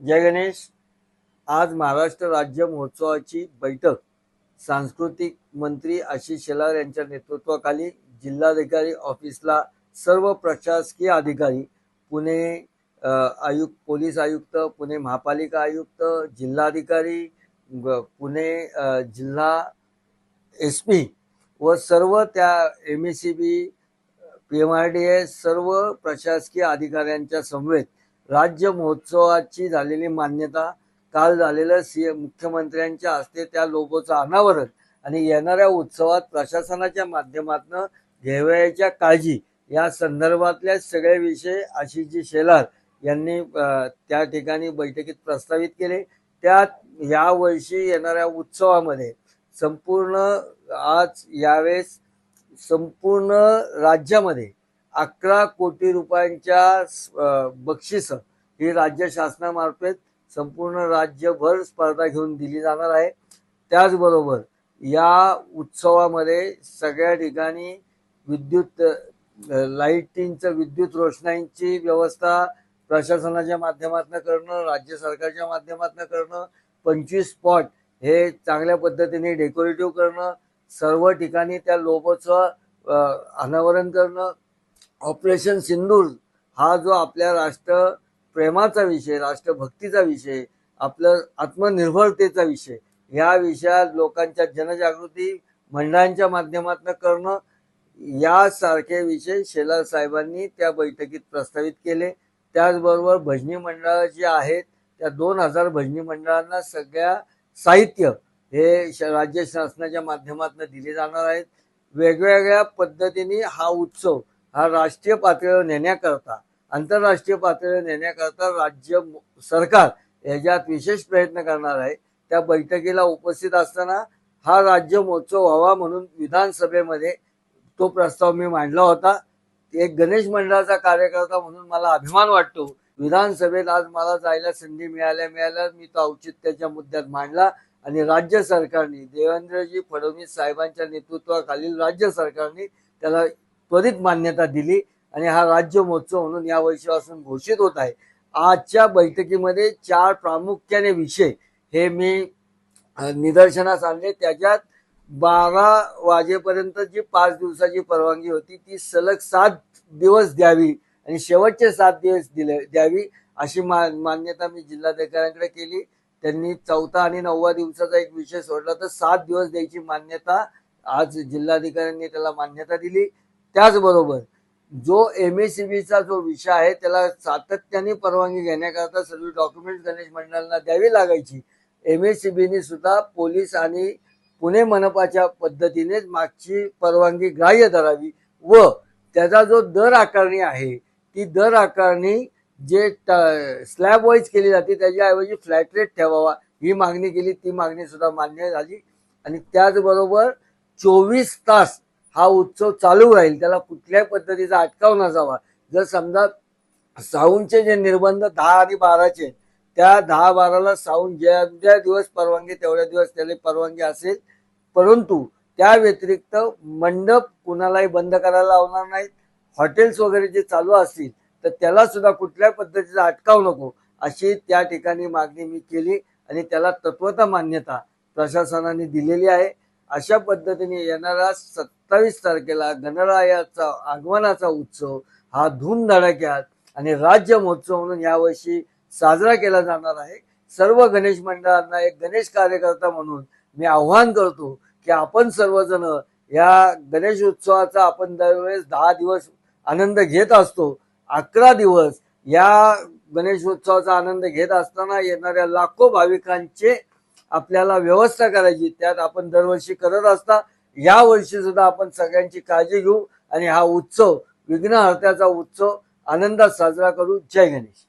जय गणेश. आज महाराष्ट्र राज्य महोत्सवाची बैठक. सांस्कृतिक मंत्री आशिष शेलार यांच्या नेतृत्वाखाली जिल्हाधिकारी ऑफिसला सर्व प्रशासकीय अधिकारी पुणे आयुक्त पोलीस आयुक्त पुणे महापालिका आयुक्त जिल्हाधिकारी पुणे जिल्हा एस पी व सर्व त्या M S C B P M R D S सर्व प्रशासकीय अधिकाऱ्यांच्या समवेत राज्य महोत्सवाची झालेली मान्यता काल झालेलं सी मुख्यमंत्र्यांच्या हस्ते त्या लोगोचं अनावरण आणि येणाऱ्या उत्सवात प्रशासनाच्या माध्यमातून घ्यावयाच्या काळजी या संदर्भातल्या सगळे विषय आशिषजी शेलार यांनी त्या ठिकाणी बैठकीत प्रस्तावित केले. त्यात या वर्षी येणाऱ्या उत्सवामध्ये संपूर्ण आज यावेळेस संपूर्ण राज्यामध्ये अकरा कोटी रुपयांच्या बक्षिस ही राज्य शासनामार्फत संपूर्ण राज्यभर स्पर्धा घेऊन दिली जाणार आहे. त्याचबरोबर या उत्सवामध्ये सगळ्या ठिकाणी विद्युत लाईटिंगचं विद्युत रोषणाईंची व्यवस्था प्रशासनाच्या माध्यमातून करणं राज्य सरकारच्या माध्यमातून करणं पंचवीस स्पॉट हे चांगल्या पद्धतीने डेकोरेटिव्ह करणं सर्व ठिकाणी त्या लोगोचं अनावरण करणं ऑपरेशन सिंदूर हा जो आपल्या राष्ट्र प्रेमाचा विषय राष्ट्रभक्तीचा विषय आपलं आत्मनिर्भरतेचा विषय या विषयात लोकांच्या जनजागृती मंडळांच्या माध्यमातून करणं यासारखे विषय शेलार साहेबांनी त्या बैठकीत प्रस्तावित केले. त्याचबरोबर भजनी मंडळं जी आहेत त्या दोन हजार भजनी मंडळांना सगळ्या साहित्य हे श- राज्य शासनाच्या माध्यमातून दिले जाणार आहेत. वेगवेगळ्या पद्धतीने हा उत्सव हा राष्ट्रीय पातळीवर नेण्याकरता आंतरराष्ट्रीय पातळीवर नेण्याकरता राज्य सरकार याच्यात विशेष प्रयत्न करणार आहे. त्या बैठकीला उपस्थित असताना हा राज्य महोत्सव व्हावा म्हणून विधानसभेमध्ये तो प्रस्ताव मी मांडला होता. एक गणेश मंडळाचा कार्यकर्ता म्हणून मला अभिमान वाटतो. विधानसभेत आज मला जायला संधी मिळाल्या मिळाल्या. मी तो औचित्याच्या मुद्द्यात मांडला आणि राज्य सरकारने देवेंद्रजी फडणवीस साहेबांच्या नेतृत्वाखालील राज्य सरकारने त्याला त्वरित मान्यता दिली आणि हा राज्य महोत्सव म्हणून या वर्षीपासून घोषित होत आहे. आजच्या बैठकीमध्ये चार प्रामुख्याने विषय हे मी निदर्शनास आणले. त्याच्यात बारा वाजेपर्यंत जी पाच दिवसाची परवानगी होती ती सलग सात दिवस द्यावी आणि शेवटचे सात दिवस दिले द्यावी अशी मा मान्यता मी जिल्हाधिकाऱ्यांकडे केली. त्यांनी चौथा आणि नववा दिवसाचा एक विषय सोडला तर सात दिवस द्यायची मान्यता आज जिल्हाधिकाऱ्यांनी त्याला मान्यता दिली. त्याचबरोबर जो एम एस सी बीचा जो विषय आहे त्याला सातत्याने परवानगी घेण्याकरता सर्व डॉक्युमेंट गणेश मंडळांना द्यावी लागायची. एम एस सी बीने सुद्धा पोलीस आणि पुणे मनपाच्या पद्धतीनेच मागची परवानगी ग्राह्य धरावी व त्याचा जो दर आकारणी आहे ती दर आकारणी जे स्लॅब वाईज केली जाते त्याच्याऐवजी फ्लॅट रेट ठेवावा ही मागणी केली ती मागणी सुद्धा मान्य झाली. आणि त्याचबरोबर चोवीस तास हा उत्सव चालू राहील त्याला कुठल्याही पद्धतीचा अटकाव नसावा. जर समजा साऊंडचे जे निर्बंध दहा आणि बाराचे त्या दहा बाराला साऊंड ज्या ज्या दिवस परवानगी तेवढ्या दिवस त्याला परवानगी असेल. परंतु त्या व्यतिरिक्त मंडप कुणालाही बंद करायला लावणार नाहीत. हॉटेल्स वगैरे जे चालू असतील तर त्याला सुद्धा कुठल्या पद्धतीचा अटकाव नको. अशी त्या ठिकाणी मागणी मी केली आणि त्याला तत्वता मान्यता प्रशासनाने दिलेली आहे. अशा पद्धतीने येणारा सत्तावीस तारखेला गणरायाचा आगमनाचा उत्सव हा धूमधडाक्यात आणि राज्य महोत्सव म्हणून यावर्षी साजरा केला जाणार आहे. सर्व गणेश मंडळांना एक गणेश कार्यकर्ता म्हणून मी आव्हान करतो की आपण सर्वजण या गणेश उत्सवाचा आपण दरवेळेस दहा दिवस आनंद घेत असतो. अकरा दिवस या गणेश उत्सवाचा आनंद घेत असताना येणाऱ्या लाखो भाविकांचे आपल्याला व्यवस्था करायची त्यात आपण दरवर्षी करत असता या वर्षी सुद्धा आपण सगळ्यांची काळजी घेऊ आणि हा उत्सव विघ्नहर्त्याचा उत्सव आनंदात साजरा करू. जय गणेश.